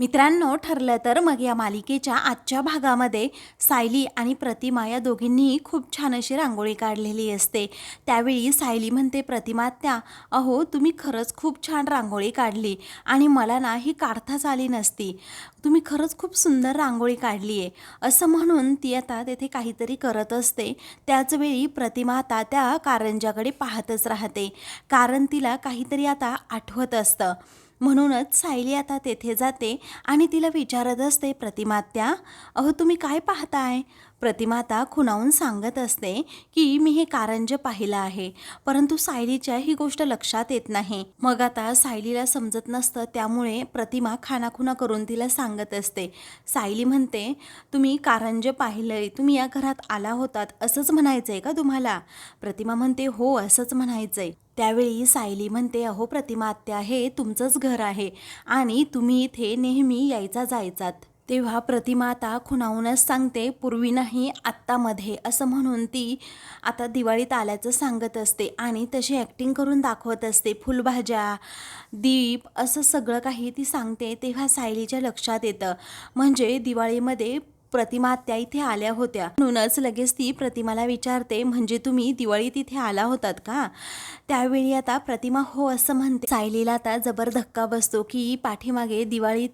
मित्रांनो ठरलं तर मग या मालिकेच्या आजच्या भागामध्ये सायली आणि प्रतिमा या दोघींनीही खूप छान अशी रांगोळी काढलेली असते. त्यावेळी सायली म्हणते प्रतिमा त्या अहो तुम्ही खरंच खूप छान रांगोळी काढली आणि मला ना ही काढताच आली नसती. तुम्ही खरंच खूप सुंदर रांगोळी काढली आहे. असं म्हणून ती आता तेथे काहीतरी करत असते. त्याचवेळी प्रतिमा आता त्या कारंजाकडे पाहतच राहते. कारण तिला काहीतरी आता आठवत असतं. म्हणूनच सायली आता तेथे जाते आणि तिला विचारत असते प्रतिमात्या अहो तुम्ही काय पाहताय? प्रतिमाता खुणावून सांगत असते की मी हे कारंज पाहिलं आहे. परंतु सायलीच्या ही गोष्ट लक्षात येत नाही. मग आता सायलीला समजत नसतं त्यामुळे प्रतिमा खानाखुणा करून तिला सांगत असते. सायली म्हणते तुम्ही कारंज पाहिलंय तुम्ही या घरात आला होतात असंच म्हणायचंय का तुम्हाला? प्रतिमा म्हणते हो असंच म्हणायचंय. त्यावेळी सायली म्हणते अहो प्रतिमा आत्या हे तुमचंच घर आहे आणि तुम्ही इथे नेहमी यायचा जायचात. तेव्हा प्रतिमा आता खुणावूनच सांगते पूर्वी नाही आत्तामध्ये असं म्हणून ती आता दिवाळीत आल्याचं सांगत असते आणि तशी ॲक्टिंग करून दाखवत असते. फुलभाज्या दीप असं सगळं काही ती सांगते तेव्हा सायलीच्या लक्षात येतं. म्हणजे दिवाळीमध्ये प्रतिमा त्या इथे आल्या होत्या. म्हणूनच लगेच ती प्रतिमाला विचारते म्हणजे तुम्ही दिवाळीत इथे आला होतात का? त्यावेळी आता प्रतिमा हो असं म्हणते. सायलीला आता जबर धक्का बसतो की पाठीमागे दिवाळीत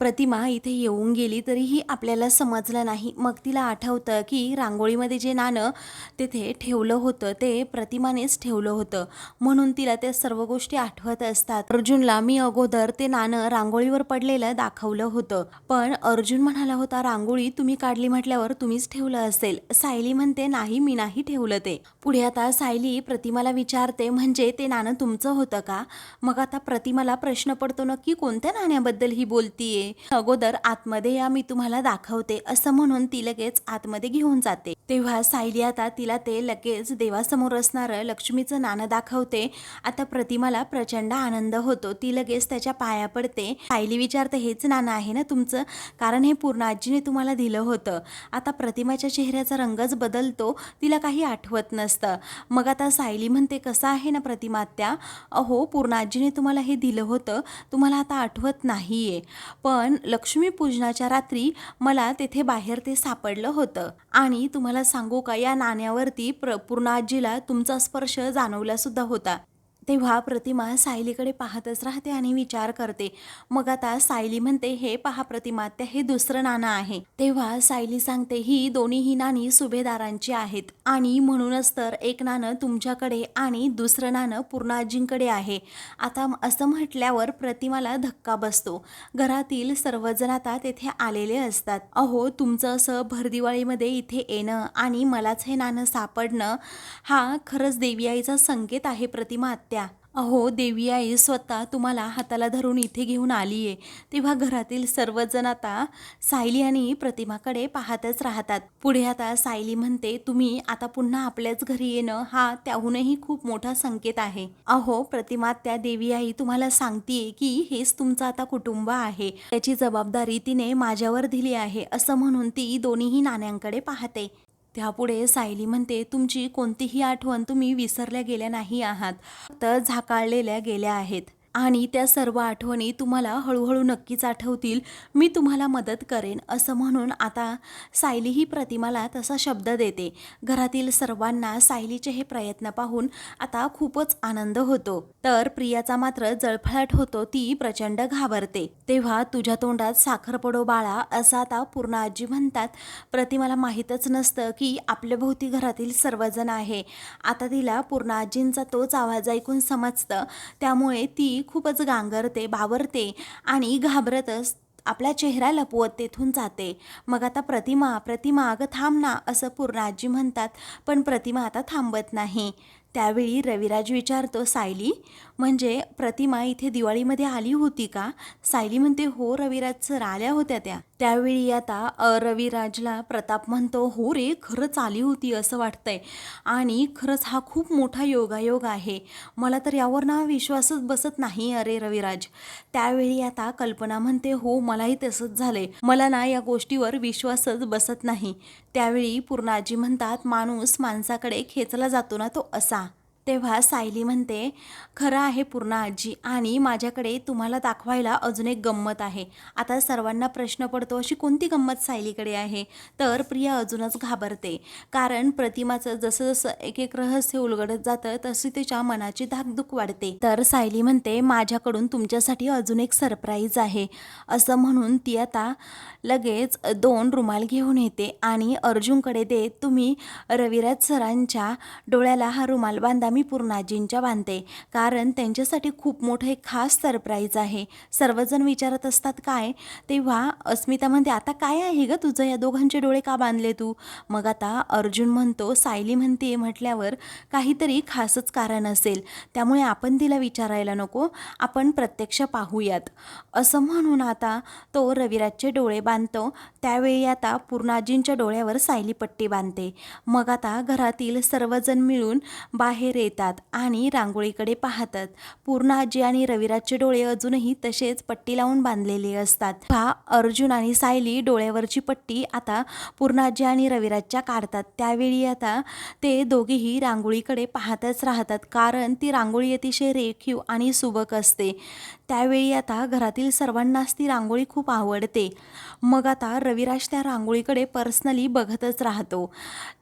प्रतिमा इथे येऊन गेली तरीही आपल्याला समजलं नाही. मग तिला आठवतं की रांगोळीमध्ये जे नाणं तिथे ठेवलं होतं ते प्रतिमानेच ठेवलं होतं. म्हणून तिला त्या सर्व गोष्टी आठवत असतात. अर्जुनला मी अगोदर ते नाणं रांगोळीवर पडलेलं दाखवलं होतं. पण अर्जुन म्हणाला होता रांगोळी तुम्ही काढली म्हटल्यावर तुम्हीच ठेवलं असेल. सायली म्हणते नाही मी नाही ठेवलं ते. पुढे आता सायली प्रतिमाला विचारते म्हणजे ते नाणं तुमचं होतं का? मग आता प्रतिमाला प्रश्न पडतो नक्की कोणत्या नाण्याबद्दल ही बोलतीये? अगोदर आतमध्ये या मी तुम्हाला दाखवते असं म्हणून ती लगेच आतमध्ये घेऊन जाते. तेव्हा सायली आता तिला ते लगेच देवासमोर असणारं लक्ष्मीचं नाणं दाखवते. आता प्रतिमाला प्रचंड आनंद होतो. ती लगेच त्याच्या पाया पडते. सायली विचारते हेच नाणं आहे ना तुमचं? कारण हे पूर्ण आजीने तुम्हाला दिलं होतं. आता प्रतिमाच्या चेहऱ्याचा रंगच बदलतो. तिला काही आठवत नसतं. मग आता सायली म्हणते कसं आहे ना प्रतिमा त्या अहो पूर्ण आजीने तुम्हाला हे दिलं होतं. तुम्हाला आता आठवत नाहीये. पण पण लक्ष्मीपूजनाच्या रात्री मला तेथे बाहेर ते सापडलं होतं. आणि तुम्हाला सांगू का या नाण्यावरती प्र पूर्ण आजीला तुमचा स्पर्श जाणवला सुद्धा होता. तेव्हा प्रतिमा सायलीकडे पाहतच राहते आणि विचार करते. मग आता सायली म्हणते हे पहा प्रतिमा त्या हे दुसरं नाणं आहे. तेव्हा सायली सांगते ही दोन्हीही नाणी सुभेदारांची आहेत. आणि म्हणूनच तर एक नाणं तुमच्याकडे आणि दुसरं नाणं पूर्णाजींकडे आहे. आता असं म्हटल्यावर प्रतिमाला धक्का बसतो. घरातील सर्वजण आता तेथे आलेले असतात. अहो तुमचं असं भरदिवाळीमध्ये इथे येणं आणि मलाच हे नाणं सापडणं हा खरंच देवी आईचा संकेत आहे प्रतिमा आत्या. अहो देवी आई स्वतः तुम्हाला हाताला धरून इथे घेऊन आली आहे तेव्हा घरातील सर्वजण आता सायली आणि प्रतिमाकडे पाहतच राहतात. पुढे आता सायली म्हणते तुम्ही आता पुन्हा आपल्याच घरी येणं हा त्याहूनही खूप मोठा संकेत आहे. अहो प्रतिमा त्या देवी आई तुम्हाला सांगतीये की हेच तुमचं आता कुटुंब आहे. त्याची जबाबदारी तिने माझ्यावर दिली आहे असं म्हणून ती दोन्हीही नाण्यांकडे पाहते. त्यापुढे सायली म्हणते तुमची कोणतीही आठवण तुम्ही विसरल्या गेल्या नाही आहात तर झाकाळलेल्या गेल्या आहेत. आणि त्या सर्व आठवणी तुम्हाला हळूहळू नक्कीच आठवतील. मी तुम्हाला मदत करेन असं म्हणून आता सायली ही प्रतिमाला तसा शब्द देते. घरातील सर्वांना सायलीचे हे प्रयत्न पाहून आता खूपच आनंद होतो. तर प्रियाचा मात्र जळफळाट होतो ती प्रचंड घाबरते. तेव्हा तुझ्या तोंडात साखर पडो बाळा असं आता पूर्ण आजी म्हणतात. प्रतिमाला माहीतच नसतं की आपल्या भोवती घरातील सर्वजण आहे. आता तिला पूर्ण आजींचा तोच आवाज ऐकून समजतं. त्यामुळे ती खूपच गांगरते बावरते आणि घाबरतच आपला चेहरा लपवत तेथून जाते. मग आता प्रतिमा प्रतिमा अगं थांब ना असं पूर्ण आजी म्हणतात. पण प्रतिमा आता थांबत नाही. त्यावेळी रविराज विचारतो सायली म्हणजे प्रतिमा इथे दिवाळीमध्ये आली होती का? सायली म्हणते हो रविराज सर आल्या होत्या त्या. त्यावेळी आता रविराजला प्रताप म्हणतो हो रे खरंच आली होती असं वाटतंय. आणि खरंच हा खूप मोठा योगायोग आहे. मला तर यावर ना विश्वासच बसत नाही अरे रविराज. त्यावेळी आता कल्पना म्हणते हो मलाही तसंच झालंय. मला ना या गोष्टीवर विश्वासच बसत नाही. त्यावेळी पूर्णाजी म्हणतात माणूस माणसाकडे खेचला जातो ना तो असा. तेव्हा सायली म्हणते खरं आहे पूर्ण आजी आणि माझ्याकडे तुम्हाला दाखवायला अजून एक गंमत आहे. आता सर्वांना प्रश्न पडतो अशी कोणती गंमत सायलीकडे आहे? तर प्रिया अजूनच घाबरते. कारण प्रतिमाचं जसं जसं एक एक रहस्य उलगडत जातं तशी तिच्या मनाची धाकधूक वाढते. तर सायली म्हणते माझ्याकडून तुमच्यासाठी अजून एक सरप्राईज आहे. असं म्हणून ती आता लगेच दोन रुमाल घेऊन येते आणि अर्जुनकडे देत तुम्ही रविराज सरांच्या डोळ्याला हा रुमाल बांधा. मी पूर्णाजींच्या बांधते. कारण त्यांच्यासाठी खूप मोठं एक खास सरप्राईज आहे. सर्वजण विचारत असतात काय? तेव्हा अस्मिता म्हणते आता काय आहे गं तुझं? या दोघांचे डोळे का बांधले तू? मग आता अर्जुन म्हणतो सायली म्हणते म्हटल्यावर काहीतरी खासच कारण असेल. त्यामुळे आपण तिला विचारायला नको. आपण प्रत्यक्ष पाहूयात. असं म्हणून आता तो रविराजचे डोळे बांधतो. त्यावेळी आता पूर्णाजींच्या डोळ्यावर सायली पट्टी बांधते. मग आता घरातील सर्वजण मिळून बाहेर येतात आणि रांगोळीकडे पाहतात. पूर्ण आजी आणि रविराजचे डोळे अजूनही तसेच पट्टी लावून बांधलेले असतात. हा अर्जुन आणि सायली डोळ्यावरची पट्टी आता पूर्णाजी आणि रविराजच्या काढतात. त्यावेळी आता ते दोघेही रांगोळीकडे पाहतच राहतात कारण ती रांगोळी अतिशय रेखीव आणि सुबक असते. त्यावेळी आता घरातील सर्वांनाच ती रांगोळी खूप आवडते. मग आता रविराज त्या रांगोळीकडे पर्सनली बघतच राहतो.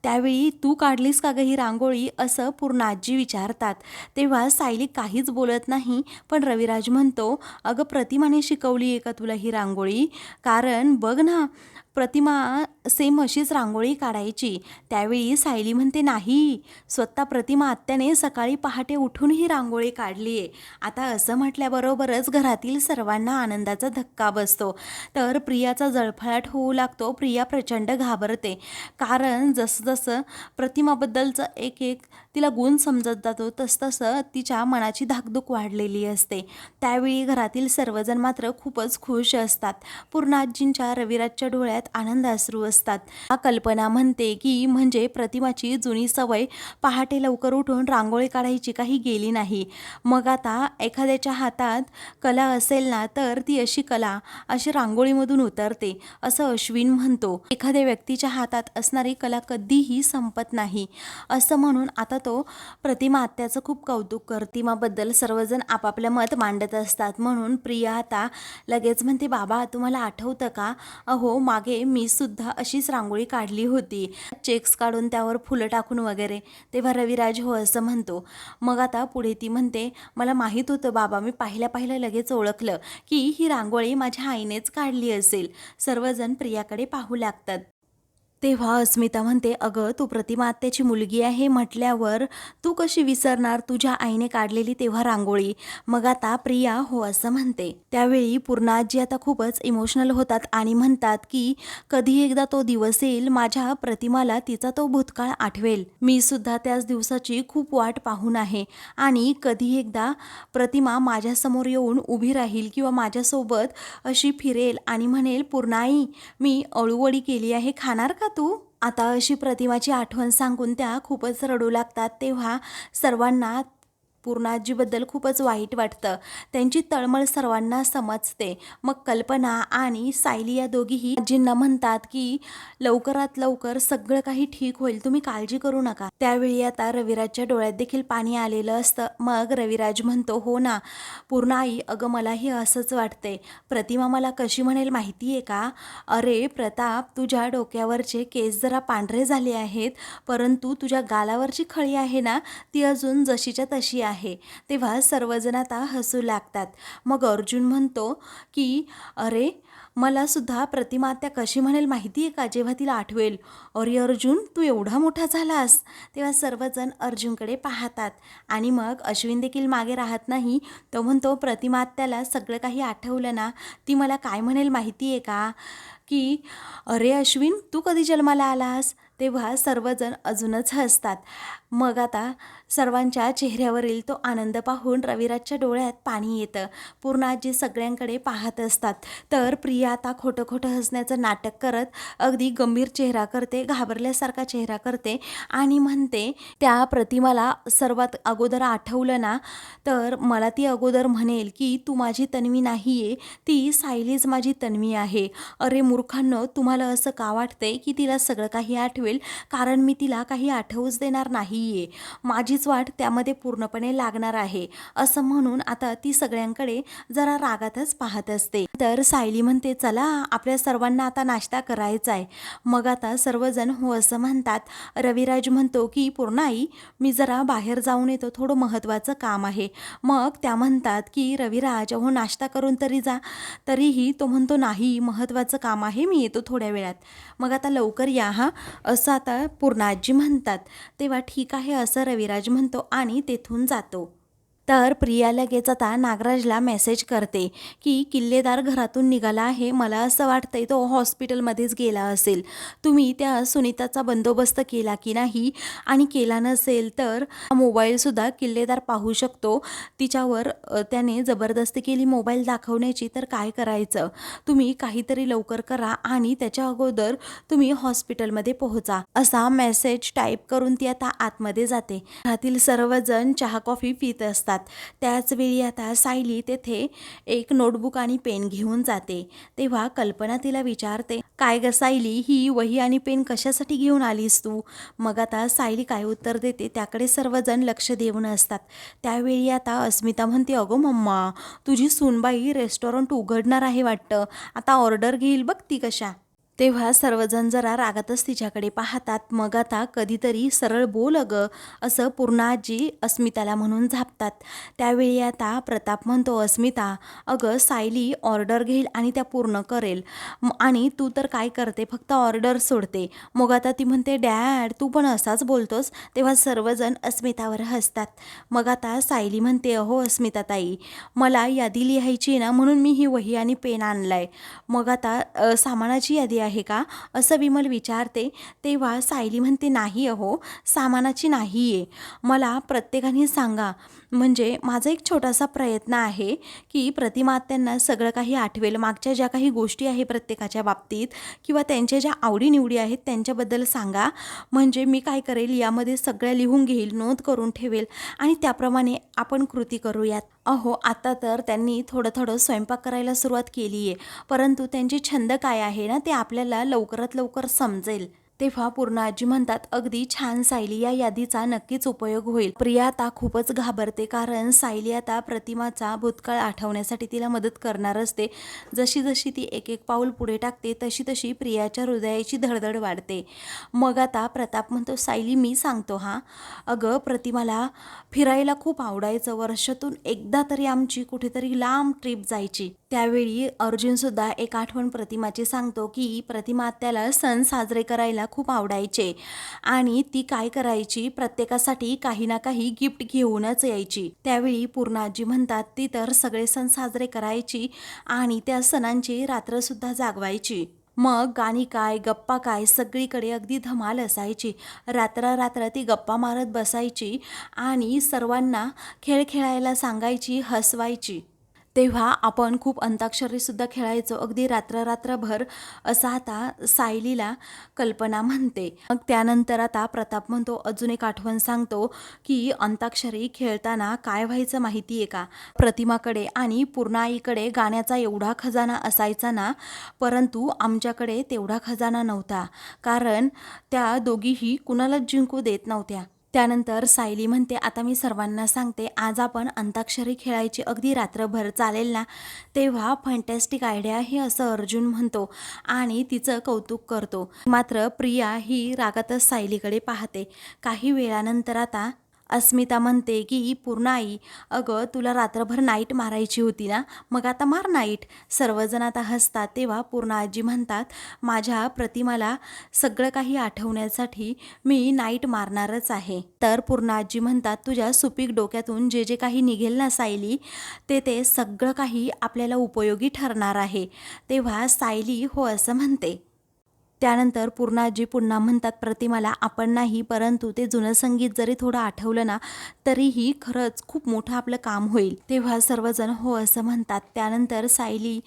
त्यावेळी तू काढलीस का ग ही रांगोळी? असं पूर्ण आजी विचारतात तेव्हा सायली काहीच बोलत नाही पण रविराज म्हणतो अगं प्रतिमाने शिकवली आहे का तुला ही रांगोळी? कारण बघ ना प्रतिमा सेम अशीच रांगोळी काढायची. त्यावेळी सायली म्हणते नाही स्वतः प्रतिमा आत्याने सकाळी पहाटे उठून ही रांगोळी काढली आहे. आता असं म्हटल्याबरोबरच घरातील सर्वांना आनंदाचा धक्का बसतो. तर प्रियाचा जळफळाट होऊ लागतो. प्रिया प्रचंड घाबरते. कारण जसजसं प्रतिमाबद्दलचं एक एक तिला गुण समजत जातो तसतसं तिच्या मनाची धाकधूक वाढलेली असते. त्यावेळी घरातील सर्वजण मात्र खूपच खुश असतात. पूर्णाजींच्या रविराजच्या डोळ्यात आनंद आनंदाश्रू असतात. हा कल्पना म्हणते की म्हणजे प्रतिमाची जुनी सवय पहाटे लवकर उठून रांगोळी काढायची काही गेली नाही. मग आता एखाद्याच्या हातात कला असेल ना तर ती अशी कला अशी रांगोळीमधून उतरते असं अश्विन म्हणतो. एखाद्या व्यक्तीच्या हातात असणारी कला कधीही संपत नाही. असं म्हणून आता तो प्रतिमा आत्याचं खूप कौतुक कर प्रतिमाबद्दल सर्वजण आपापलं मत मांडत असतात. म्हणून प्रिया आता लगेच म्हणते बाबा तुम्हाला आठवतं का? अहो मागे मी सुद्धा अशीच रांगोळी काढली होती. चेक्स काढून त्यावर फुलं टाकून वगैरे. तेव्हा रविराज हो असं म्हणतो. मग आता पुढे ती म्हणते मला माहीत होतं बाबा मी पाहिल्या पाहिलं लगेच ओळखलं की ही रांगोळी माझ्या आईनेच काढली असेल. सर्वजण प्रियाकडे पाहू लागतात. तेव्हा अस्मिता म्हणते अगं तू प्रतिमा आत्याची मुलगी आहे म्हटल्यावर तू कशी विसरणार? तुझ्या आईने काढलेली तेव्हा रांगोळी. मग आता प्रिया हो असं म्हणते. त्यावेळी पूर्णाजी आता खूपच इमोशनल होतात आणि म्हणतात की कधी एकदा तो दिवस येईल माझ्या प्रतिमाला तिचा तो भूतकाळ आठवेल. मी सुद्धा त्याच दिवसाची खूप वाट पाहून आहे. आणि कधी एकदा प्रतिमा माझ्यासमोर येऊन उभी राहील किंवा माझ्यासोबत अशी फिरेल आणि म्हणेल पूर्णाई मी अळूवडी केली आहे खाणार का तू? आता अशी प्रतिमाची आठवण सांगून त्या खूपच रडू लागतात तेव्हा सर्वांना पूर्णाजीबद्दल खूपच वाईट वाटतं. त्यांची तळमळ सर्वांना समजते. मग कल्पना आणि सायली या दोघीही आजींना म्हणतात की लवकरात लवकर सगळं काही ठीक होईल. तुम्ही काळजी करू नका. त्यावेळी आता रविराजच्या डोळ्यात देखील पाणी आलेलं असतं. मग रविराज म्हणतो हो ना. पूर्ण आई अगं मलाही असंच वाटते प्रतिमा मला कशी म्हणेल माहिती आहे का? अरे प्रताप तुझ्या डोक्यावरचे केस जरा पांढरे झाले आहेत. परंतु तुझ्या गालावरची खळी आहे ना ती अजून जशीच्या तशी आहे. आहे. तेव्हा सर्वजण आता हसू लागतात. मग अर्जुन म्हणतो की अरे मला सुद्धा प्रतिमा त्या कशी म्हणेल माहिती आहे का? जेव्हा तिला आठवेल. अरे अर्जुन तू एवढा मोठा झालास. तेव्हा सर्वजण अर्जुनकडे पाहतात. आणि मग अश्विन देखील मागे राहत नाही. तो म्हणतो प्रतिमा त्याला सगळं काही आठवलं ना? ती मला काय म्हणेल माहिती आहे का? की अरे अश्विन तू कधी जन्माला आलास? तेव्हा सर्वजण अजूनच हसतात. मग आता सर्वांच्या चेहऱ्यावरील तो आनंद पाहून रविराजच्या डोळ्यात पाणी येतं. पूर्ण आजी सगळ्यांकडे पाहत असतात. तर प्रिया आता खोटं खोटं हसण्याचं नाटक करत अगदी गंभीर चेहरा करते घाबरल्यासारखा चेहरा करते आणि म्हणते त्या प्रतिमाला सर्वात अगोदर आठवलं ना तर मला ती अगोदर म्हणेल की तू माझी तन्वी नाही आहे ती सायलीच माझी तन्वी आहे. अरे मूर्खांनो तुम्हाला असं का वाटतंय की तिला सगळं काही आठवेल? कारण मी तिला काही आठवूच देणार नाही. आहे माझीच वाट त्यामध्ये पूर्णपणे लागणार आहे. असं म्हणून आता ती सगळ्यांकडे जरा रागातच पाहत असते. तर सायली म्हणते चला आपल्या सर्वांना आता नाश्ता करायचा आहे. मग आता सर्वजण हो असं म्हणतात. रविराज म्हणतो की पूर्णाई मी जरा बाहेर जाऊन येतो. थोडं महत्त्वाचं काम आहे. मग त्या म्हणतात की रविराज हो नाश्ता करून तरी जा. तरीही तो म्हणतो नाही महत्त्वाचं काम आहे मी येतो थोड्या वेळात. मग आता लवकर या हा. असं आता पूर्णाजी म्हणतात. तेव्हा ठीक आहे असं रविराज म्हणतो आणि तेथून जातो. तर प्रिया लगेच आता नागराजला मेसेज करते की किल्लेदार घरातून निघाला आहे. मला असं वाटतंय तो हॉस्पिटलमध्येच गेला असेल. तुम्ही त्या सुनीताचा बंदोबस्त केला की नाही? आणि केला नसेल तर मोबाईलसुद्धा किल्लेदार पाहू शकतो. तिच्यावर त्याने जबरदस्ती केली मोबाईल दाखवण्याची. तर काय करायचं? तुम्ही काहीतरी लवकर करा आणि त्याच्या अगोदर तुम्ही हॉस्पिटलमध्ये पोहोचा. असा मेसेज टाईप करून ती आता आतमध्ये जाते. घरातील सर्वजण चहा कॉफी पित असतात. त्याच त्याचवेळी आता सायली तेथे एक नोटबुक आणि पेन घेऊन जाते. तेव्हा कल्पना तिला विचारते काय ग सायली ही वही आणि पेन कशासाठी घेऊन आलीस तू? मग आता सायली काय उत्तर देते त्याकडे सर्वजण लक्ष देऊन असतात. त्यावेळी आता अस्मिता म्हणते अगो मम्मा तुझी सूनबाई रेस्टॉरंट उघडणार आहे वाटतं. आता ऑर्डर घेईल बघ ती कशा. तेव्हा सर्वजण जरा रागातच तिच्याकडे पाहतात. मग आता कधीतरी सरळ बोल अगं असं पूर्ण आजी अस्मिताला म्हणून झापतात. त्यावेळी आता प्रताप म्हणतो अस्मिता अगं सायली ऑर्डर घेईल आणि त्या पूर्ण करेल. आणि तू तर काय करते फक्त ऑर्डर सोडते. मग आता ती म्हणते डॅड तू पण असाच बोलतोस? तेव्हा सर्वजण अस्मितावर हसतात. मग आता सायली म्हणते अहो अस्मिता ताई मला यादी लिहायची आहे ना म्हणून मी ही वही आणि पेन आणलाय. मग आता सामानाची यादी आहे का? असं विमल विचारते. तेव्हा सायली म्हणते नाही अहो सामानाची नाही आहे मला प्रत्येकाने सांगा. म्हणजे माझा एक छोटासा प्रयत्न आहे की प्रतिमात्यांना सगळं काही आठवेल. मागच्या ज्या काही गोष्टी आहे प्रत्येकाच्या बाबतीत किंवा त्यांच्या ज्या आवडीनिवडी आहेत त्यांच्याबद्दल सांगा. म्हणजे मी काय करेल? यामध्ये सगळ्या लिहून घेईल नोंद करून ठेवेल आणि त्याप्रमाणे आपण कृती करूयात. अहो आता तर त्यांनी थोडं थोडं स्वयंपाक करायला सुरुवात केली आहे परंतु त्यांचे छंद काय आहे ना ते आपल्याला लवकरात लवकर समजेल. तेव्हा पूर्ण आजी म्हणतात अगदी छान सायली या यादीचा नक्कीच उपयोग होईल. प्रिया आता खूपच घाबरते कारण सायली आता प्रतिमाचा भूतकाळ आठवण्यासाठी तिला मदत करणार असते. जशी जशी ती एक एक पाऊल पुढे टाकते तशी तशी प्रियाच्या हृदयाची धडधड वाढते. मग आता प्रताप म्हणतो सायली मी सांगतो हा. अगं प्रतिमाला फिरायला खूप आवडायचं. वर्षातून एकदा तरी आमची कुठेतरी लांब ट्रिप जायची. त्यावेळी अर्जुनसुद्धा एक आठवण प्रतिमाची सांगतो की प्रतिमा त्याला सण साजरे करायला खूप आवडायचे. आणि ती काय करायची? प्रत्येकासाठी काही ना काही गिफ्ट घेऊनच यायची. त्यावेळी पूर्णाजी म्हणतात ती तर सगळे सण साजरे करायची आणि त्या सणांची रात्रसुद्धा जागवायची. मग गाणी काय गप्पा काय सगळीकडे अगदी धमाल असायची. रात्र रात्र ती गप्पा मारत बसायची आणि सर्वांना खेळ खेळायला सांगायची हसवायची. तेव्हा आपण खूप अंताक्षरीसुद्धा खेळायचो. अगदी रात्र रात्रभर असं आता सायलीला कल्पना म्हणते. मग त्यानंतर आता प्रताप म्हणतो अजून एक आठवण सांगतो की अंताक्षरी खेळताना काय व्हायचं माहिती आहे का? प्रतिमाकडे आणि पूर्णाईकडे गाण्याचा एवढा खजाना असायचा ना परंतु आमच्याकडे तेवढा खजाना नव्हता. कारण त्या दोघीही कुणालाच जिंकू देत नव्हत्या. त्यानंतर सायली म्हणते आता मी सर्वांना सांगते आज आपण अंताक्षरी खेळायची अगदी रात्रभर चालेल ना? तेव्हा फंटॅस्टिक आयडिया हे असं अर्जुन म्हणतो आणि तिचं कौतुक करतो. मात्र प्रिया ही रागातच सायलीकडे पाहते. काही वेळानंतर आता अस्मिता म्हणते की पूर्ण आई अगं तुला रात्रभर नाईट मारायची होती ना मग आता मार नाईट. सर्वजण आता हसतात तेव्हा पूर्ण आजी म्हणतात माझ्या प्रतिमाला सगळं काही आठवण्यासाठी मी नाईट मारणारच आहे. तर पूर्ण आजी म्हणतात तुझ्या सुपीक डोक्यातून जे जे काही निघेल ना सायली ते ते सगळं काही आपल्याला उपयोगी ठरणार आहे. तेव्हा सायली हो असं म्हणते. त्यानंतर पूर्णाजी पुन्हा म्हणतात प्रतिमाला आपण नाही परंतु ते जुनं संगीत जरी थोडं आठवलं ना तरीही खरंच खूप मोठं आपलं काम होईल. तेव्हा सर्वजण हो असं म्हणतात. त्यानंतर सायली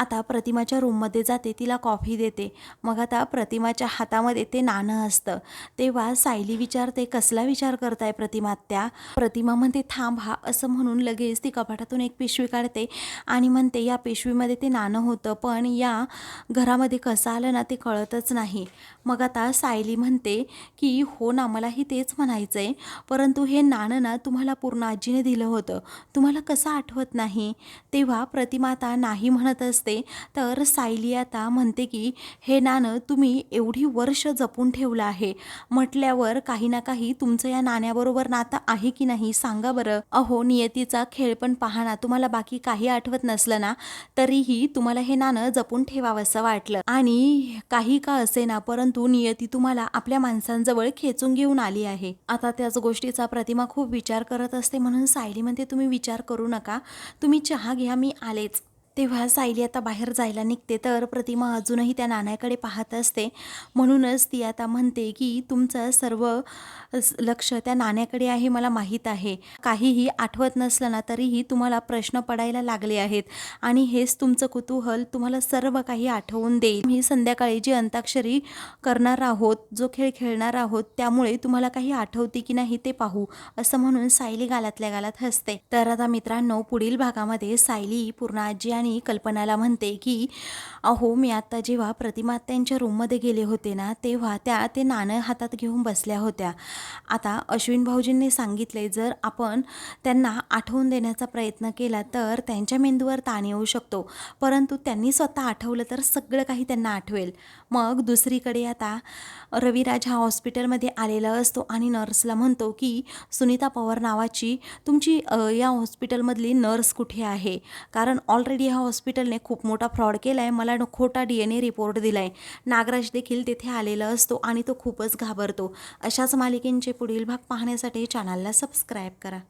आता प्रतिमाच्या रूममध्ये जाते तिला कॉफी देते. मग आता प्रतिमाच्या हातामध्ये ते नाणं असतं. तेव्हा सायली विचारते कसला विचार करताय प्रतिमा त्या प्रतिमा म्हणते थांब हा असं म्हणून लगेच ती कपाटातून एक पिशवी काढते आणि म्हणते या पिशवीमध्ये ते नाणं होतं पण या घरामध्ये कसं आलं ना ते कळतच नाही. मग आता सायली म्हणते की हो ना मलाही तेच म्हणायचं आहे परंतु हे नाणं ना तुम्हाला पूर्ण आजीने दिलं होतं. तुम्हाला कसं आठवत नाही? तेव्हा प्रतिमा आता नाही म्हणत असते. तर सायली आता म्हणते की हे नाणं तुम्ही एवढी वर्ष जपून ठेवलं आहे. म्हटल्यावर काही ना काही तुमचं या नाण्याबरोबर नातं आहे की नाही सांगा बरं. अहो नियतीचा खेळ पण पहा ना तुम्हाला बाकी काही आठवत नसलं ना तरीही तुम्हाला हे नाणं जपून ठेवावंसं वाटलं. आणि काही का असे ना परंतु नियती तुम्हाला आपल्या माणसांजवळ खेचून घेऊन आली आहे. आता त्याच गोष्टीचा प्रतिमा खूप विचार करत असते म्हणून सायली म्हणते तुम्ही विचार करू नका. तुम्ही चहा घ्या मी आलेच. तेव्हा सायली आता बाहेर जायला निघते तर प्रतिमा अजूनही त्या नाण्याकडे पाहत असते. म्हणूनच ती आता म्हणते की तुमचं सर्व लक्ष त्या नाण्याकडे आहे मला माहीत आहे. काहीही आठवत नसलं ना तरीही तुम्हाला प्रश्न पडायला लागले आहेत. आणि हेच तुमचं कुतूहल तुम्हाला सर्व काही आठवून देईल. मी संध्याकाळी जी अंताक्षरी करणार आहोत जो खेळ खेळणार आहोत त्यामुळे तुम्हाला काही आठवते की नाही ते पाहू असं म्हणून सायली गालातल्या गालात हसते. तर आता मित्रांनो पुढील भागामध्ये सायली पूर्ण आजी आणि कल्पनाला म्हणते की अहो मी आता जेव्हा प्रतिमा त्यांच्या रूममध्ये गेले होते ना तेव्हा त्या ते नाणं हातात घेऊन बसल्या होत्या. आता अश्विन भाऊजींनी सांगितले जर आपण त्यांना आठवून देण्याचा प्रयत्न केला तर त्यांच्या मेंदूवर ताण येऊ शकतो. परंतु त्यांनी स्वतः आठवलं तर सगळं काही त्यांना आठवेल. मग दुसरीकडे आता रविराज हा हॉस्पिटलमध्ये आलेला असतो आणि नर्सला म्हणतो की सुनीता पवार नावाची तुमची या हॉस्पिटलमधली नर्स कुठे आहे? कारण ऑलरेडी ह्या हॉस्पिटलने खूप मोठा फ्रॉड केला आहे मला न- खोटा डी एन ए रिपोर्ट दिला आहे नागराज देखील तेथे आलेला असतो आणि तो खूपच घाबरतो. अशाच मालिकेंचे पुढील भाग पाहण्यासाठी चॅनलला सबस्क्राईब करा.